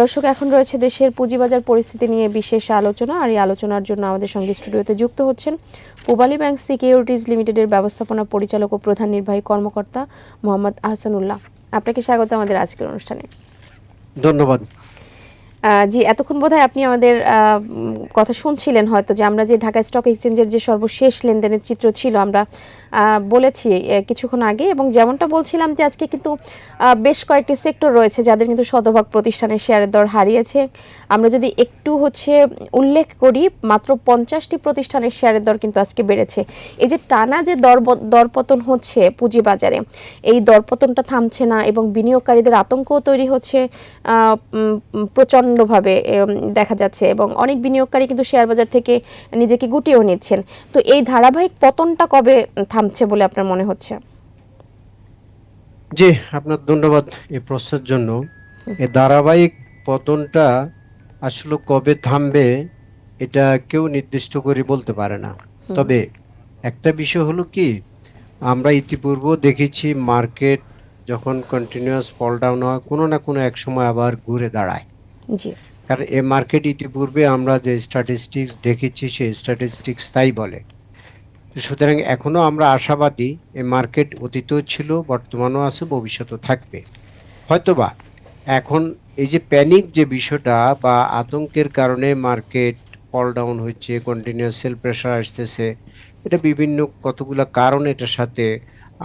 দর্শক এখন রয়েছে দেশের পুঁজিবাজার পরিস্থিতি নিয়ে বিশেষ আলোচনা আর এই আলোচনার জন্য আমাদের সঙ্গে স্টুডিওতে যুক্ত হচ্ছেন পূবালী ব্যাংক সিকিউরিটিজ লিমিটেডের ব্যবস্থাপনা পরিচালক ও প্রধান নির্বাহী কর্মকর্তা মোহাম্মদ আহসানুল্লাহ। আপনাকে স্বাগত আমাদের আজকের অনুষ্ঠানে। ধন্যবাদ। জি এতক্ষণ বোধহয় আপনি আমাদের কথা শুনছিলেন হয়তো যে আমরা যে ঢাকা স্টক এক্সচেঞ্জের যে সর্বশেষ লেনদেনের চিত্র ছিল আমরা বলেছি কিছুক্ষণ আগে। এবং যেমনটা বলছিলাম যে আজকে কিন্তু বেশ কয়েকটি সেক্টর রয়েছে যাদের কিন্তু শতভাগ প্রতিষ্ঠানের শেয়ারের দর হারিয়েছে। আমরা যদি একটু হচ্ছে উল্লেখ করি, মাত্র পঞ্চাশটি প্রতিষ্ঠানের শেয়ারের দর কিন্তু আজকে বেড়েছে। এই যে টানা যে দর দরপতন হচ্ছে পুঁজিবাজারে, এই দরপতনটা থামছে না এবং বিনিয়োগকারীদের আতঙ্কও তৈরি হচ্ছে প্রচণ্ডভাবে দেখা যাচ্ছে। এবং অনেক বিনিয়োগকারী কিন্তু শেয়ার বাজার থেকে নিজেকে গুটিয়েও নিচ্ছেন। তো এই ধারাবাহিক পতনটা কবে থামছে বলে আপনার মনে হচ্ছে? জি আপনার ধন্যবাদ এই প্রশ্নের জন্য। এই ধারাবাহিক পতনটা আসলে কবে থামবে এটা কেউ নির্দিষ্ট করে বলতে পারে না। তবে একটা বিষয় হলো কি আমরা ইতিপূর্ব দেখেছি মার্কেট যখন কন্টিনিউয়াস ফল ডাউন হয় কোনো না কোনো এক সময় আবার ঘুরে দাঁড়ায়। কারণ এ মার্কেট ইতিপূর্বে আমরা যে স্ট্যাটিস্টিক্স দেখেছি সেই স্ট্যাটিস্টিক্স তাই বলে। সুতরাং এখনও আমরা আশাবাদী এই মার্কেট অতীতও ছিল, বর্তমানেও আছে, ভবিষ্যতেও থাকবে। হয়তোবা এখন এই যে প্যানিক যে বিষয়টা বা আতঙ্কের কারণে মার্কেট ফল ডাউন হচ্ছে কন্টিনিউয়াস সেল প্রেশার আসতেছে, এটা বিভিন্ন কতগুলো কারণ এটার সাথে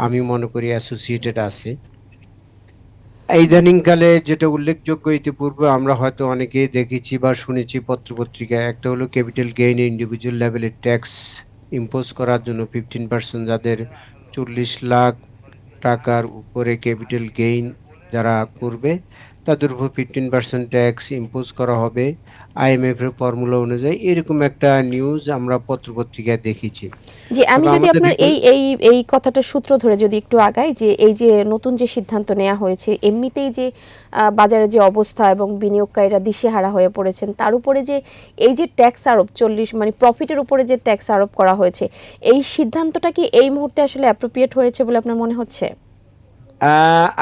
আমি মনে করি অ্যাসোসিয়েটেড আছে। ইদানিংকালে যেটা উল্লেখযোগ্য ইতিপূর্বে আমরা হয়তো অনেকেই দেখেছি বা শুনেছি পত্রপত্রিকায়, একটা হলো ক্যাপিটাল গেইন ইন্ডিভিজুয়াল লেভেলের ট্যাক্স ইম্পোজ করার জন্য ফিফটিন পার্সেন্ট যাদের চল্লিশ লাখ টাকার উপরে ক্যাপিটাল গেইন যারা করবে তাদের উপর ফিফটিন পার্সেন্ট ট্যাক্স ইম্পোজ করা হবে আইএমএফ এর ফর্মুলা অনুযায়ী। এরকম একটা নিউজ আমরা পত্রপত্রিকায় দেখেছি। জি আমি যদি আপনার এই এই এই কথাটার সূত্র ধরে যদি একটু আগাই যে এই যে নতুন যে সিদ্ধান্ত নেওয়া হয়েছে এমনিতেই যে বাজারে যে অবস্থা এবং বিনিয়োগকারীরা দিশেহারা হয়ে পড়েছেন তার উপরে যে এই যে ট্যাক্স আরোপ চল্লিশ মানে প্রফিটের উপরে যে ট্যাক্স আরোপ করা হয়েছে এই সিদ্ধান্তটা কি এই মুহূর্তে আসলে অ্যাপ্রোপ্রিয়েট হয়েছে বলে আপনার মনে হচ্ছে?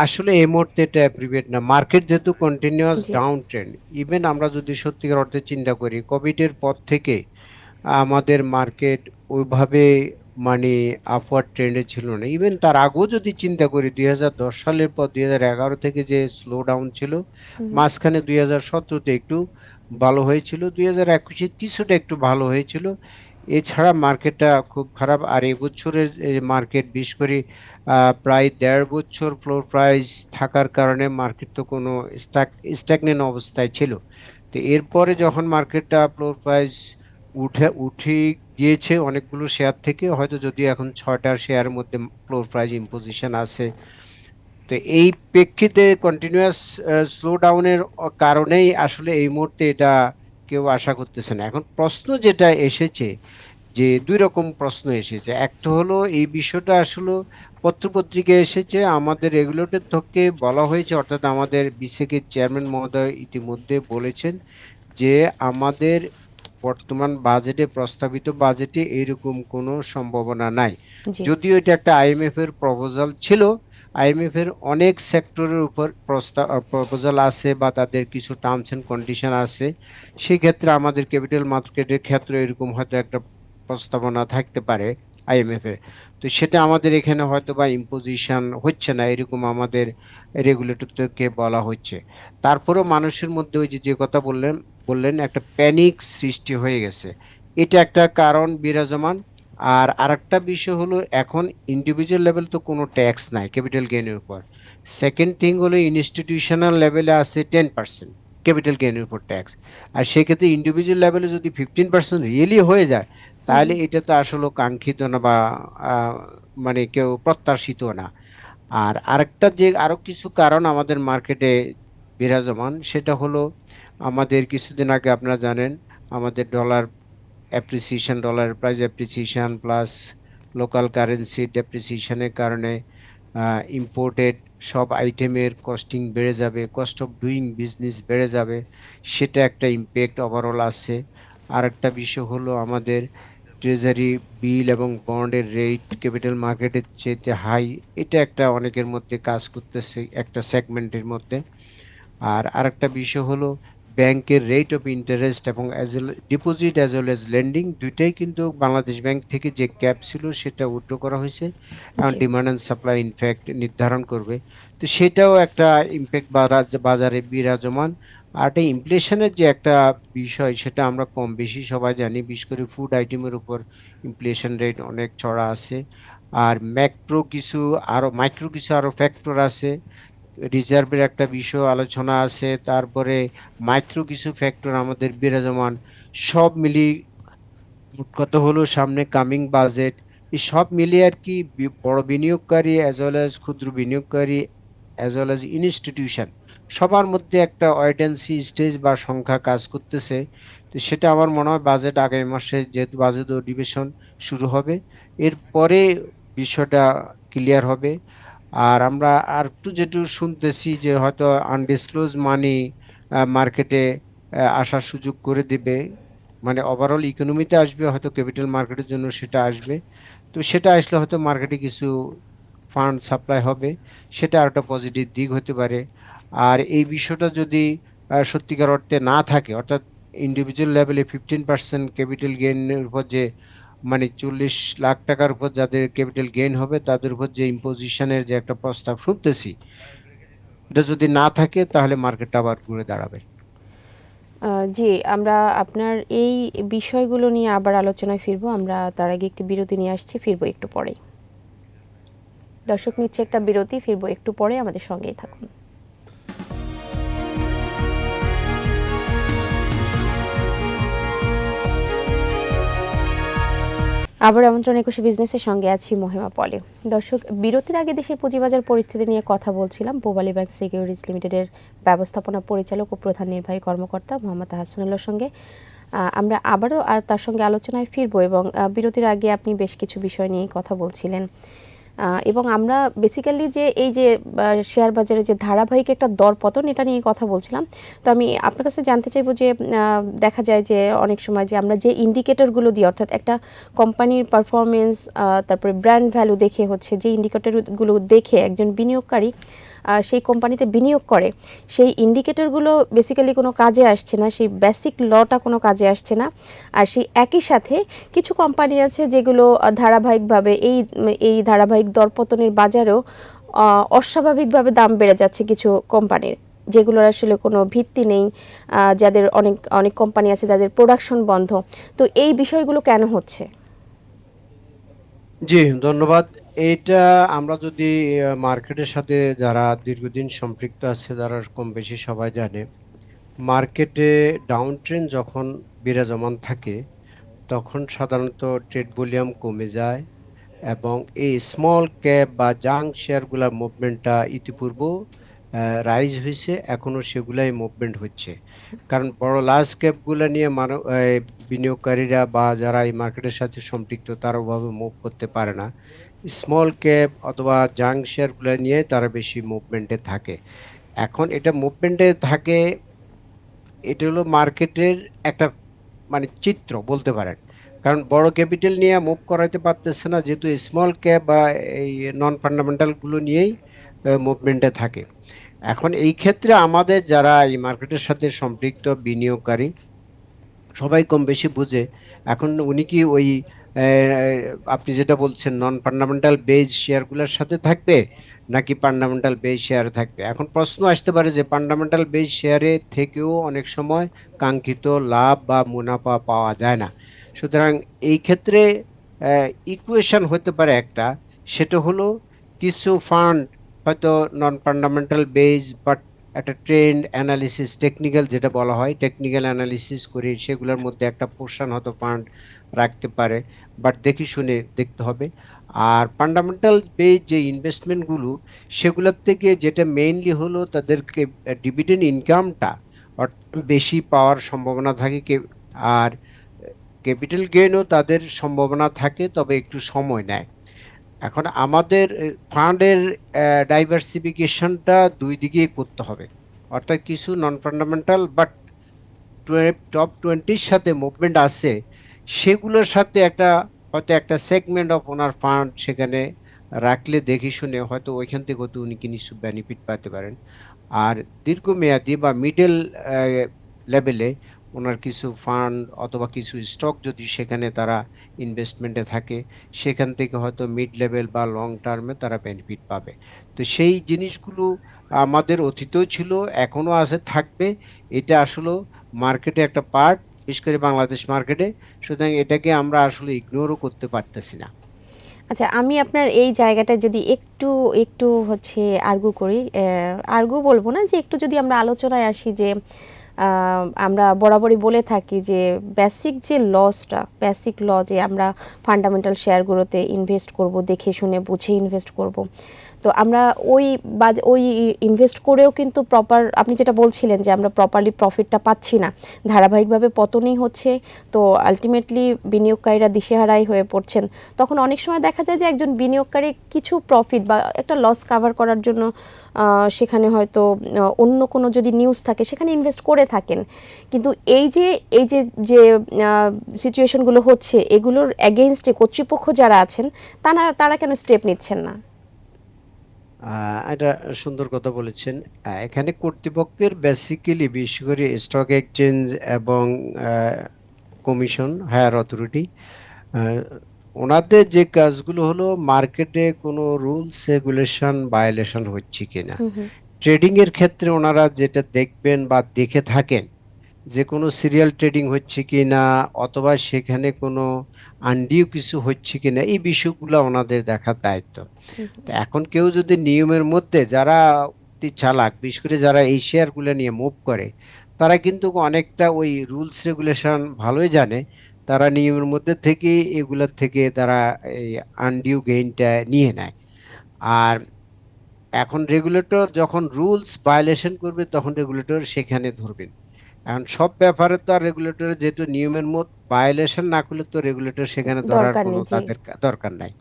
আসলে এই মুহূর্তে এটা অ্যাপ্রিভিয়েট না। মার্কেট যেহেতু কন্টিনিউয়াস ডাউন ট্রেন্ড ইভেন আমরা যদি সত্যিকার অর্থে চিন্তা করি কোভিডের পর থেকে আমাদের মার্কেট ওইভাবে মানে আপওয়ার্ড ট্রেন্ডে ছিল না। ইভেন তার আগেও যদি চিন্তা করি দুই হাজার দশ সালের পর দুই হাজার এগারো থেকে যে স্লো ডাউন ছিল মাঝখানে দুই হাজার সতেরোতে একটু ভালো হয়েছিল দুই হাজার একুশে কিছুটা একটু ভালো হয়েছিল। এছাড়া মার্কেটটা খুব খারাপ। আর এবছরের মার্কেট বিশেষ করে প্রায় দেড় বছর ফ্লোর প্রাইস থাকার কারণে মার্কেট তো কোনো স্টাক স্ট্যাগনেন্ট অবস্থায় ছিল। তো এরপরে যখন মার্কেটটা ফ্লোর প্রাইস উঠে উঠে গিয়েছে অনেকগুলো শেয়ার থেকে, হয়তো যদি এখন ছয়টার শেয়ারের মধ্যে ফ্লোর প্রাইস ইম্পোজিশন আছে তো এই প্রেক্ষিতে কন্টিনিউয়াস স্লো ডাউনের কারণেই আসলে এই মুহূর্তে এটা কেউ আশা করতেছে না। এখন প্রশ্ন যেটা এসেছে যে দুই রকম প্রশ্ন এসেছে। একটা হলো এই বিষয়টা আসলে পত্রপত্রিকায় এসেছে আমাদের রেগুলেটর থেকে বলা হয়েছে অর্থাৎ আমাদের বিসিকের চেয়ারম্যান মহোদয় ইতিমধ্যে বলেছেন যে আমাদের বর্তমান বাজেটে প্রস্তাবিত বাজেটে এরকম কোনো সম্ভাবনা নাই। যদিও এটা একটা আইএমএফ এর প্রপোজাল ছিল আইএমএফ এর অনেক সেক্টরের উপর প্রস্তাব প্রপোজাল আছে বা তাদের কিছু টার্মস এন্ড কন্ডিশন আছে। সেই ক্ষেত্রে আমাদের ক্যাপিটাল মার্কেটের ক্ষেত্রে এরকম হয়তো একটা প্রস্তাবনা থাকতে পারে আইএমএফ এর তো সেটা আমাদের এখানে হয়তো বা ইম্পোজিশন হচ্ছে না, এরকম আমাদের রেগুলেটর থেকে বলা হচ্ছে। তারপরেও মানুষের মধ্যে ওই যে কথা বললেন বললেন, একটা প্যানিক সৃষ্টি হয়ে গেছে। এটা একটা কারণ বিরাজমান। আর আরেকটা বিষয় হলো এখন ইন্ডিভিজুয়াল লেভেল তো কোনো ট্যাক্স নাই ক্যাপিটাল গেইনের উপর। সেকেন্ড থিং হলো ইনস্টিটিউশনাল লেভেলে আছে টেন পার্সেন্ট ক্যাপিটাল গেইনের উপর ট্যাক্স আর সেক্ষেত্রে ইন্ডিভিজুয়াল লেভেলে যদি ফিফটিন পার্সেন্ট রিয়েলি হয়ে যায় তাহলে এটা তো আসলে কাঙ্ক্ষিত না বা মানে কেউ প্রত্যাশিত না। আর আরেকটা যে আরও কিছু কারণ আমাদের মার্কেটে বিরাজমান সেটা হলো আমাদের কিছুদিন আগে আপনারা জানেন আমাদের ডলার অ্যাপ্রিসিয়েশন ডলারের price appreciation plus local currency ডেপ্রিসিয়েশনের কারণে ইম্পোর্টেড সব আইটেমের কস্টিং বেড়ে যাবে কস্ট অফ ডুইং বিজনেস বেড়ে যাবে, সেটা একটা ইম্প্যাক্ট ওভারঅল আছে। আর একটা বিষয় হলো আমাদের ট্রেজারি বিল এবং বন্ডের রেট ক্যাপিটাল মার্কেটের চেয়ে হাই এটা একটা অনেকের মধ্যে কাজ করতেছে একটা সেগমেন্টের মধ্যে। আর আরেকটা বিষয় হলো ব্যাংকের রেট অফ ইন্টারেস্ট এবং as well deposit as well as lending দুইটাই কিন্তু বাংলাদেশ ব্যাংক থেকে যে ক্যাপ ছিল সেটা উইথড্র করা হয়েছে এবং ডিমান্ড অ্যান্ড সাপ্লাই ইনফ্যাক্ট নির্ধারণ করবে। তো সেটাও একটা ইম্প্যাক্ট বাজারে বিরাজমান। আর একটা ইনফ্লেশনের যে একটা বিষয় সেটা আমরা কম বেশি সবাই জানি বিশেষ করে ফুড আইটেমের উপর ইনফ্লেশন রেট অনেক চড়া আছে। আর ম্যাক্রো কিছু আরও মাইক্রো কিছু আরও ফ্যাক্টর আছে। রিজার্ভের একটা বিষয়, আলোচনা আছে। তারপরে মাইক্রো কিছু ফ্যাক্টর আমাদের বিরাজমান। সব মিলি কথা হলো সামনে কামিং বাজেট এই সব মিলিয়ে আর কি বড় বিনিয়োগকারী অ্যাজ ওয়েল অ্যাজ ক্ষুদ্র বিনিয়োগকারী অ্যাজ ওয়েল অ্যাজ ইনস্টিটিউশন সবার মধ্যে একটা ওয়েটেন্সি স্টেজ বা সংখ্যা কাজ করতেছে। তো সেটা আমার মনে হয় বাজেট আগামী মাসে যেহেতু বাজেট অধিবেশন শুরু হবে, এরপরে বিষয়টা ক্লিয়ার হবে। আর আমরা আর একটু যেটু শুনতেছি যে হয়তো আনডিসক্লোজ মানি মার্কেটে আসার সুযোগ করে দেবে। মানে ওভারঅল ইকোনমিতে আসবে, হয়তো ক্যাপিটাল মার্কেটের জন্য সেটা আসবে। তো সেটা আসলে হয়তো মার্কেটে কিছু ফান্ড সাপ্লাই হবে, সেটা আর একটা পজিটিভ দিক হতে পারে। আর এই বিষয়টা যদি সত্যিকার অর্থে না থাকে, অর্থাৎ ইন্ডিভিজুয়াল লেভেলে ফিফটিন পার্সেন্ট ক্যাপিটাল গেইনের উপর যে মানে চল্লিশ লাখ টাকার উপর যাদের ক্যাপিটাল গেইন হবে, তাদের উপর যে ইম্পোজিশনের যে একটা প্রস্তাব শুনতেছি, এটা যদি না থাকে, তাহলে মার্কেটটা আবার ঘুরে দাঁড়াবে। জি, আমরা আপনার এই বিষয়গুলো নিয়ে আবার আলোচনায় ফিরবো। আমরা তার আগে একটি বিরতি নিয়ে আসছি, ফিরবো একটু পরেই। দর্শক নিচ্ছে একটা বিরতি, ফিরবো একটু পরে। আমাদের সঙ্গেই থাকুন। আবার আমন্ত্রণ একুশে বিজনেসের সঙ্গে আছি মহিমা পলে। দর্শক, বিরতির আগে দেশের পুঁজিবাজার পরিস্থিতি নিয়ে কথা বলছিলাম। পোবালি ব্যাংক সিকিউরিটিজ লিমিটেডের ব্যবস্থাপনা পরিচালক ও প্রধান নির্বাহী কর্মকর্তা মোহাম্মদ হাসানুল্লাহর সঙ্গে। আমরা আবারও আর তার সঙ্গে আলোচনায় ফিরবো এবং বিরতির আগে আপনি বেশ কিছু বিষয় নিয়ে কথা বলছিলেন। এবং আমরা বেসিক্যালি যে এই যে শেয়ার বাজারে যে ধারাবাহিক একটা দরপতন, এটা নিয়ে কথা বলছিলাম। তো আমি আপনার কাছে জানতে চাইব যে দেখা যায় যে অনেক সময় যে আমরা যে ইন্ডিকেটরগুলো দিই, অর্থাৎ একটা কোম্পানির পারফরমেন্স তারপরে ব্র্যান্ড ভ্যালু দেখে হচ্ছে, যে ইন্ডিকেটরগুলো দেখে একজন বিনিয়োগকারী সেই কোম্পানিতে বিনিয়োগ করে, সেই ইন্ডিকেটরগুলো বেসিক্যালি কোনো কাজে আসছে না, সেই বেসিক লটা কোনো কাজে আসছে না। আর সেই একই সাথে কিছু কোম্পানি আছে যেগুলো ধারাবাহিকভাবে এই এই ধারাবাহিক দরপতনের বাজারেও অস্বাভাবিকভাবে দাম বেড়ে যাচ্ছে কিছু কোম্পানির, যেগুলোর আসলে কোনো ভিত্তি নেই যাদের অনেক অনেক কোম্পানি আছে যাদের প্রোডাকশন বন্ধ। তো এই বিষয়গুলো কেন হচ্ছে? জি, ধন্যবাদ। এইটা আমরা যদি মার্কেটের সাথে যারা দীর্ঘদিন সম্পৃক্ত আছে, যারা কম বেশি সবাই জানে মার্কেটে ডাউন ট্রেন যখন বিরাজমান থাকে, তখন সাধারণত ট্রেড ভলিউম কমে যায় এবং এই স্মল ক্যাপ বা জাং শেয়ারগুলোর মুভমেন্টটা ইতিপূর্ব রাইজ হয়েছে এখনও সেগুলাই মুভমেন্ট হচ্ছে। কারণ বড় লার্জ ক্যাপগুলো নিয়ে বিনিয়োগকারীরা বা যারা এই মার্কেটের সাথে সম্পৃক্ত, তারা ওভাবে মুভ করতে পারে না। স্মল ক্যাপ অথবা জাং শেয়ারগুলো নিয়ে তারা বেশি মুভমেন্টে থাকে। এখন এটা মুভমেন্টে থাকে, এটা হলো মার্কেটের একটা মানে চিত্র বলতে পারেন। কারণ বড় ক্যাপিটাল নিয়ে মুভ করাইতে পারতেছে না, যেহেতু স্মল ক্যাপ বা এই নন ফান্ডামেন্টালগুলো নিয়েই মুভমেন্টে থাকে। এখন এই ক্ষেত্রে আমাদের যারা এই মার্কেটের সাথে সম্পৃক্ত বিনিয়োগকারী, সবাই কম বেশি বুঝে। এখন উনি কি ওই আপনি যেটা বলছেন নন ফান্ডামেন্টাল বেজ শেয়ারগুলোর সাথে থাকবে নাকি ফান্ডামেন্টাল বেজ শেয়ার থাকবে? এখন প্রশ্ন আসতে পারে যে ফান্ডামেন্টাল বেজ শেয়ারে থেকেও অনেক সময় কাঙ্ক্ষিত লাভ বা মুনাফা পাওয়া যায় না। সুতরাং এই ক্ষেত্রে ইকুয়েশন হতে পারে একটা। সেটা হলো কিছু ফান্ড হয়তো নন ফান্ডামেন্টাল বেজ বাট একটা ট্রেন্ড অ্যানালিসিস টেকনিক্যাল যেটা বলা হয় টেকনিক্যাল অ্যানালিসিস করে সেগুলোর মধ্যে একটা পোর্শন হয়তো ফান্ড রাখতে পারে বাট দেখি শুনে দেখতে হবে। আর ফান্ডামেন্টাল বেজ যে ইনভেস্টমেন্টগুলো সেগুলোর থেকে যেটা মেইনলি হলো তাদেরকে ডিভিডেন্ড ইনকামটা বেশি পাওয়ার সম্ভাবনা থাকে কে- আর ক্যাপিটাল গেইনও তাদের সম্ভাবনা থাকে, তবে একটু সময় নেয়। এখন আমাদের ফান্ডের ডাইভার্সিফিকেশনটা দুই দিকেই করতে হবে। অর্থাৎ কিছু নন ফান্ডামেন্টাল বাট টপ টোয়েন্টির সাথে মুভমেন্ট আছে সেগুলোর সাথে একটা, হয়তো একটা সেগমেন্ট অফ ওনার ফান্ড সেখানে রাখলে দেখে শুনে হয়তো ওইখান থেকে হয়তো উনি কি নিশ্চয় বেনিফিট পেতে পারেন। আর দীর্ঘমেয়াদী বা মিডল লেভেলে ওনার কিছু ফান্ড অথবা কিছু স্টক যদি সেখানে তারা ইনভেস্টমেন্টে থাকে, সেখান থেকে হয়তো মিড লেভেল বা লং টার্মে তারা বেনিফিট পাবে। তো সেই জিনিসগুলো আমাদের অতীতেও ছিল, এখনও আছে, থাকবে। এটা আসলে মার্কেটে একটা পার্ট বিশেষ করে বাংলাদেশ মার্কেটে, সুতরাং এটাকে আমরা আসলে ইগনোরও করতে পারতেছি না। আচ্ছা আমি আপনার এই জায়গাটা যদি একটু একটু হচ্ছে আর্গু করি আর্গু বলব না যে একটু যদি আমরা আলোচনায় আসি যে আমরা বরাবরই বলে থাকি যে বেসিক যে লসটা বেসিক ল যে আমরা ফান্ডামেন্টাল শেয়ারগুলোতে ইনভেস্ট করব, দেখে শুনে, বুঝে ইনভেস্ট করব তো আমরা ওই বাজ, ওই ইনভেস্ট করেও কিন্তু প্রপার আপনি যেটা বলছিলেন যে আমরা প্রপারলি প্রফিটটা পাচ্ছি না। ধারাবাহিকভাবে পতনই হচ্ছে, তো আলটিমেটলি বিনিয়োগকারীরা দিশেহারাই হয়ে পড়ছেন। তখন অনেক সময় দেখা যায় যে একজন বিনিয়োগকারী কিছু প্রফিট বা একটা লস কাভার করার জন্য সেখানে হয়তো অন্য কোনো যদি নিউজ থাকে, সেখানে ইনভেস্ট করে থাকেন। কিন্তু এই যে এই যে যে সিচুয়েশনগুলো হচ্ছে, এগুলোর এগেনস্টে কর্তৃপক্ষ যারা আছেন তারা তারা কেন স্টেপ নিচ্ছেন না? এটা সুন্দর কথা বলেছেন। এখানে কর্তৃপক্ষের বেসিক্যালি বিশেষ করে স্টক এক্সচেঞ্জ এবং কমিশন হায়ার অথরিটি ওনাদের যে কাজগুলো হলো মার্কেটে কোনো রুলস রেগুলেশন ভায়োলেশন হচ্ছে কিনা। ট্রেডিং এর ক্ষেত্রে ওনারা যেটা দেখবেন বা দেখে থাকেন যে কোনো সিরিয়াল ট্রেডিং হচ্ছে কিনা অথবা সেখানে কোনো আন্ডিও কিছু হচ্ছে কিনা এই বিষয়গুলো ওনাদের দেখার দায়িত্ব। তো এখন কেউ যদি নিয়মের মধ্যে যারা চালাক বিশেষ করে যারা এই শেয়ারগুলো নিয়ে মুভ করে তারা কিন্তু অনেকটা ওই রুলস রেগুলেশন ভালোই জানে। তারা নিয়মের মধ্যে থেকে এগুলোর থেকে তারা এই আনডিউ গেইনটা নিয়ে নেয়। আর এখন রেগুলেটর যখন রুলস ভায়োলেশন করবে তখন রেগুলেটর সেখানে ধরবেন। এখন সব ব্যাপারে তো আর রেগুলেটরের যেহেতু নিয়মের মধ্যে ভায়োলেশন না করলে তো রেগুলেটর সেখানে ধরার কোনো তাদের দরকার নাই।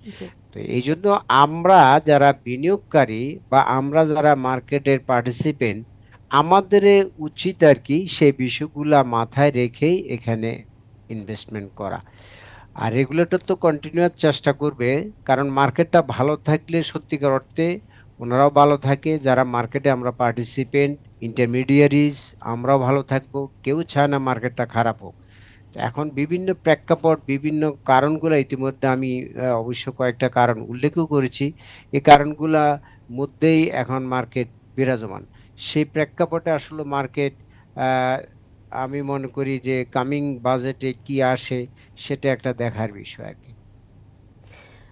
তো এই জন্য আমরা যারা বিনিয়োগকারী বা আমরা যারা মার্কেটের পার্টিসিপেন্ট আমাদের উচিত আর কি সেই বিষয়গুলা মাথায় রেখেই এখানে ইনভেস্টমেন্ট করা। আর রেগুলেটর তো কন্টিনিউয়াস চেষ্টা করবে কারণ মার্কেটটা ভালো থাকলে সত্যিকার অর্থে ওনারাও ভালো থাকে যারা মার্কেটে আমরা পার্টিসিপেন্ট ইন্টারমিডিয়ারিজ আমরাও ভালো থাকব, কেউ চায় না মার্কেটটা খারাপ হোক। এখন বিভিন্ন প্রেক্ষাপট, বিভিন্ন কারণগুলো ইতিমধ্যে আমি অবশ্য কয়েকটা কারণ উল্লেখও করেছি। এই কারণগুলা মধ্যেই এখন মার্কেট বিরাজমান। সেই প্রেক্ষাপটে আসলে মার্কেট আমি মনে করি যে কামিং বাজেটে কি আসে, সেটা একটা দেখার বিষয় আর কি।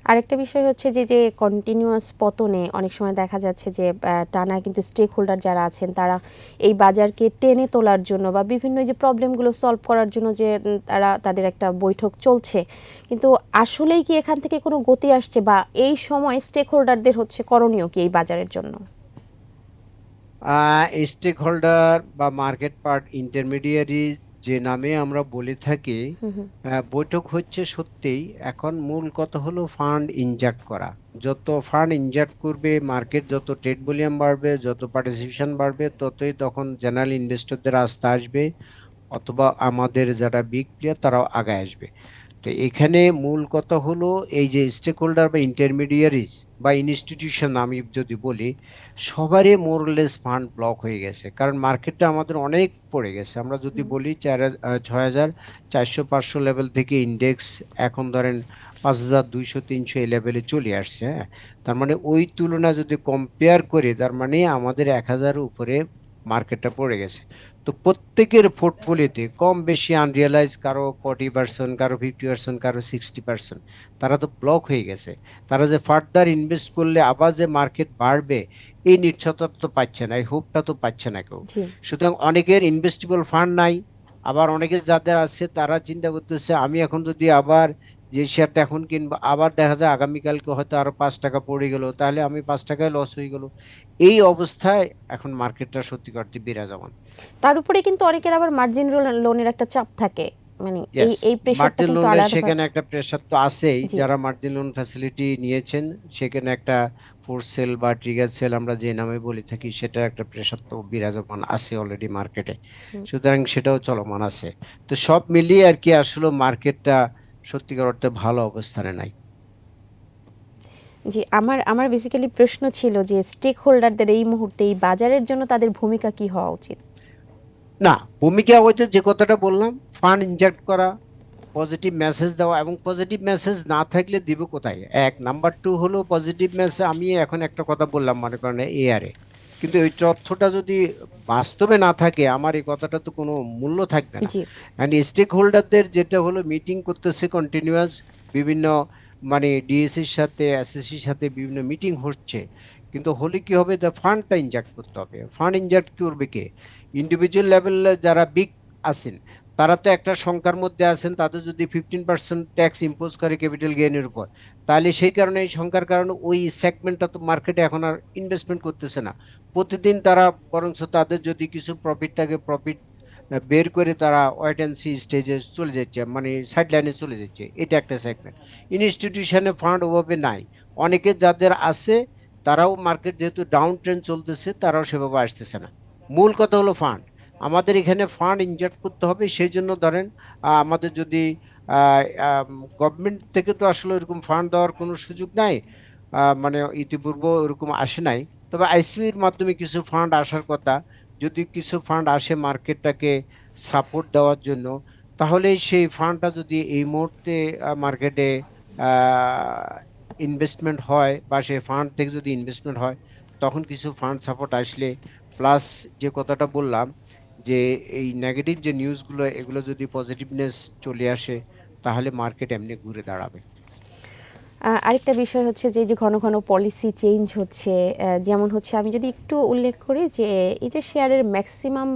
আরেকটা বিষয় হচ্ছে যে যে কন্টিনিউয়াস পতনে অনেক সময় দেখা যাচ্ছে যে টানা কিন্তু স্টেক হোল্ডার যারা আছেন, তারা এই বাজারকে টেনে তোলার জন্য বা বিভিন্ন যে প্রবলেমগুলো সলভ করার জন্য যে তারা তাদের একটা বৈঠক চলছে। কিন্তু আসলেই কি এখান থেকে কোনো গতি আসছে বা এই সময় স্টেক হোল্ডারদের হচ্ছে করণীয় কি এই বাজারের জন্য? স্টেক হোল্ডার বা মার্কেট পার্ট ইন্টারমিডিয়ারি যে নামে আমরা বলে থাকি বৈঠক হচ্ছে সত্যিই। এখন মূল কথা হলো ফান্ড ইনজেক্ট করা। যত ফান্ড ইনজেক্ট করবে মার্কেট যত ট্রেড ভলিউম বাড়বে যত পার্টিসিপেশন বাড়বে ততই তখন জেনারেল ইনভেস্টরদের আস্থা আসবে অথবা আমাদের যারা বিগ প্লেয়ার তারাও আগে আসবে। তো এখানে মূল কথা হলো এই যে স্টেক হোল্ডার বা ইন্টারমিডিয়ারিজ বা ইনস্টিটিউশন আমি যদি বলি সবারই মোরলেস ফান্ড ব্লক হয়ে গেছে। কারণ মার্কেটটা আমাদের অনেক পড়ে গেছে। আমরা যদি বলি চার হাজার- ছয় হাজার চারশো পাঁচশো লেভেল থেকে ইন্ডেক্স এখন ধরেন পাঁচ হাজার দুইশো তিনশো এই লেভেলে চলে আসছে হ্যাঁ? তার মানে ওই তুলনা যদি কম্পেয়ার করি তার মানে আমাদের এক হাজারের উপরে মার্কেটটা পড়ে গেছে। তো প্রত্যেকের পোর্টফোলিওতে কম বেশি আনরিয়ালাইজ কারও ফর্টি পার্সেন্ট কারও ফিফটি পার্সেন্ট কারও সিক্সটি পার্সেন্ট তারা তো ব্লক হয়ে গেছে। তারা যে ফার্দার ইনভেস্ট করলে আবার যে মার্কেট বাড়বে এই নিশ্চয়তা তো পাচ্ছে না এই হোপটা তো পাচ্ছে না কেউ। সুতরাং অনেকের ইনভেস্টেবল ফান্ড নাই আবার অনেকের যাদের আছে তারা চিন্তা করতেছে আমি এখন যদি আবার যে শেয়ারটা এখন কিনবো আবার দেখা যায় আগামীকালকে হয়তো আরও পাঁচ টাকা পড়ে গেল তাহলে আমি পাঁচ টাকায় লস হয়ে গেল। এই অবস্থায় এখন মার্কেটটা সত্যি করতে বিরাজমান। তার উপরে কিন্তু অনেকের আবার মার্জিন লোনের একটা চাপ থাকে। মানে এই এই প্রেশারটা কিন্তু আলাদা সেখানে একটা প্রেসার তো আছেই। যারা মার্জিন লোন ফ্যাসিলিটি নিয়েছেন সেখানে একটা ফোর্স সেল বা ট্রিগার সেল আমরা যে নামে বলে থাকি সেটার একটা প্রেসার তো বিরাজমান আছে অলরেডি মার্কেটে সুতরাং সেটাও চলমান আছে। তো সব মিলিয়ে আর কি আসলে মার্কেটটা সত্যিকার অর্থে ভালো অবস্থানে নাই। জি আমার আমার বেসিক্যালি প্রশ্ন ছিল যে স্টেক হোল্ডারদের এই মুহূর্তে এই বাজারের জন্য তাদের ভূমিকা কি হওয়া উচিত? না ভূমিকা যে যে কথাটা বললাম ফান্ড ইনজেক্ট করা পজিটিভ মেসেজ দেওয়া এবং পজিটিভ মেসেজ না থাকলে দিব কোথায়? এক নাম্বার টু হলো পজিটিভ মেসেজ আমি এখন একটা কথা বললাম মনে করেন এয়ারে কিন্তু ওই তথ্যটা যদি বাস্তবে না থাকে আমার এই কথাটা তো কোনো মূল্য থাকবে না। অ্যান্ড স্টেক হোল্ডারদের যেটা হলো মিটিং করতেছে কন্টিনিউয়াস বিভিন্ন মানে ডিএসসির সাথে এসএসসির সাথে বিভিন্ন মিটিং হচ্ছে। কিন্তু হলে কি হবে? দ্য ফান্ডটা ইনজেক্ট করতে হবে। ফান্ড ইনজেক্ট করবে কে? ইন্ডিভিজুয়াল লেভেলে যারা বিগ আছেন তারা তো একটা সংখ্যার মধ্যে আছেন তাদের যদি ফিফটিন পার্সেন্ট ট্যাক্স ইম্পোজ করে ক্যাপিটাল গেইনের উপর তাহলে সেই কারণে এই সংখ্যার কারণে ওই সেগমেন্টটা তো মার্কেটে এখন আর ইনভেস্টমেন্ট করতেছে না। প্রতিদিন তারা বরঞ্চ তাদের যদি কিছু প্রফিটটাকে প্রফিট বের করে তারা ওয়েট অ্যান্ড সি স্টেজে চলে যাচ্ছে মানে সাইড লাইনে চলে যাচ্ছে। এটা একটা সেগমেন্ট ইনস্টিটিউশনে ফান্ড ওভাবে নাই। অনেকে যাদের আছে, তারাও মার্কেট যেহেতু ডাউন ট্রেন্ড চলতেছে, তারাও সেভাবে আসতেছে না। মূল কথা হলো ফান্ড আমাদের এখানে ফান্ড ইনজেক্ট করতে হবে, সেই জন্য ধরেন আমাদের যদি গভর্নমেন্ট থেকে তো আসলে এরকম ফান্ড দেওয়ার কোনো সুযোগ নাই মানে ইতিপূর্ব এরকম আসে নাই। তবে আইসিবির মাধ্যমে কিছু ফান্ড আসার কথা। যদি কিছু ফান্ড আসে মার্কেটটাকে সাপোর্ট দেওয়ার জন্য, তাহলে সেই ফান্ডটা যদি এই মুহূর্তে মার্কেটে ইনভেস্টমেন্ট হয় বা সেই ফান্ড থেকে যদি ইনভেস্টমেন্ট হয়, তখন কিছু ফান্ড সাপোর্ট আসলে প্লাস যে কথাটা বললাম, যে এই নেগেটিভ যে নিউজগুলো এগুলো যদি পজিটিভনেস চলে আসে, তাহলে মার্কেট এমনি ঘুরে দাঁড়াবে। আরেকটা বিষয় হচ্ছে যে যে ঘন ঘন পলিসি চেঞ্জ হচ্ছে যেমন হচ্ছে আমি যদি একটু উল্লেখ করি যে, এই যে শেয়ারের ম্যাক্সিমাম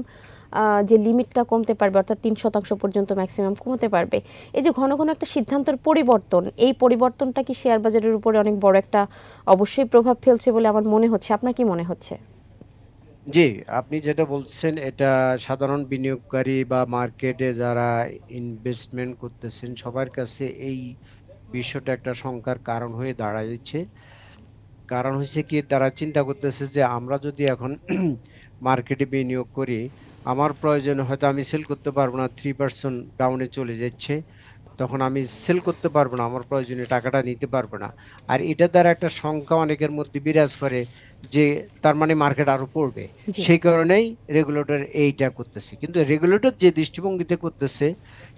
যে লিমিটটা কমতে পারবে, অর্থাৎ তিন শতাংশ পর্যন্ত ম্যাক্সিমাম কমতে পারবে, এই যে ঘন ঘন একটা সিদ্ধান্তের পরিবর্তন, এই পরিবর্তনটা কি শেয়ার বাজারের উপরে অনেক বড় একটা অবশ্যই প্রভাব ফেলছে বলে আমার মনে হচ্ছে? আপনার কি মনে হচ্ছে? জি, আপনি যেটা বলছেন, এটা সাধারণ বিনিয়োগকারী বা মার্কেটে যারা ইনভেস্টমেন্ট করতেছেন, সবার কাছে এই বিষয়টা একটা সংখ্যার কারণ হয়ে দাঁড়াচ্ছে কারণ হচ্ছে কি, তারা চিন্তা করতেছে যে আমরা যদি এখন মার্কেটে বিনিয়োগ করি, আমার প্রয়োজনে হয়তো আমি সেল করতে পারব না থ্রি পার্সেন্ট ডাউনে চলে যাচ্ছে, তখন আমি সেল করতে পারব না, আমার প্রয়োজনে টাকাটা নিতে পারব না। আর এটা দ্বারা একটা সংখ্যা অনেকের মধ্যে বিরাজ করে যে তার মানে মার্কেট আরও পড়বে। সেই কারণেই রেগুলেটর এইটা করতেছে। কিন্তু রেগুলেটর যে দৃষ্টিভঙ্গিতে করতেছে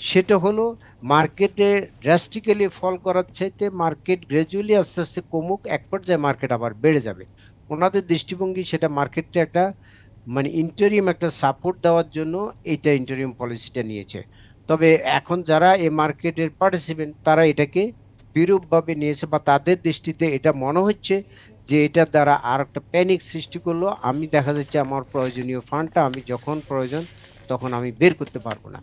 সেটা হলো মার্কেটে ড্রাস্টিক্যালি ফল করার চাইতে মার্কেট গ্র্যাজুয়ালি আস্তে আস্তে কমুক এক পর্যায়ে মার্কেট আবার বেড়ে যাবে। ওনাদের দৃষ্টিভঙ্গি সেটা মার্কেটটা একটা মানে ইন্টারিম একটা সাপোর্ট দেওয়ার জন্য এইটা ইন্টারিম পলিসিটা নিয়েছে। তবে এখন যারা এই মার্কেটের পার্টিসিপেন্ট তারা এটাকে বিরূপভাবে নিয়েছে বা তাদের দৃষ্টিতে এটা মনে হচ্ছে যে এটার দ্বারা আর একটা প্যানিক সৃষ্টি করল আমি দেখা যাচ্ছে আমার প্রয়োজনীয় ফান্ডটা আমি যখন প্রয়োজন তখন আমি বের করতে পারব না।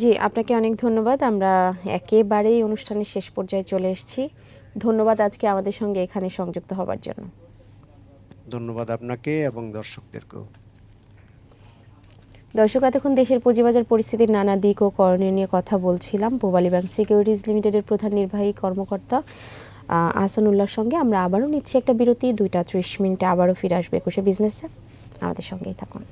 জি আপনাকে অনেক ধন্যবাদ। আমরা একেবারেই অনুষ্ঠানের শেষ পর্যায়ে চলে এসেছি। ধন্যবাদ আজকে আমাদের সঙ্গে এখানে সংযুক্ত হবার জন্য। ধন্যবাদ আপনাকে এবং দর্শকদেরকেও। দর্শক এতক্ষণ দেশের পুঁজিবাজার পরিস্থিতির নানা দিক ও করণীয় নিয়ে কথা বলছিলাম। পোবালি ব্যাংক সিকিউরিটিজ লিমিটেডের প্রধান নির্বাহী কর্মকর্তা আহসানুল্লাহর সঙ্গে আমরা আবারও নিচ্ছি একটা বিরতি। দুইটা ত্রিশ মিনিটে আবারও ফিরে আসবে একুশে বিজনেসে আমাদের সঙ্গেই থাকুন।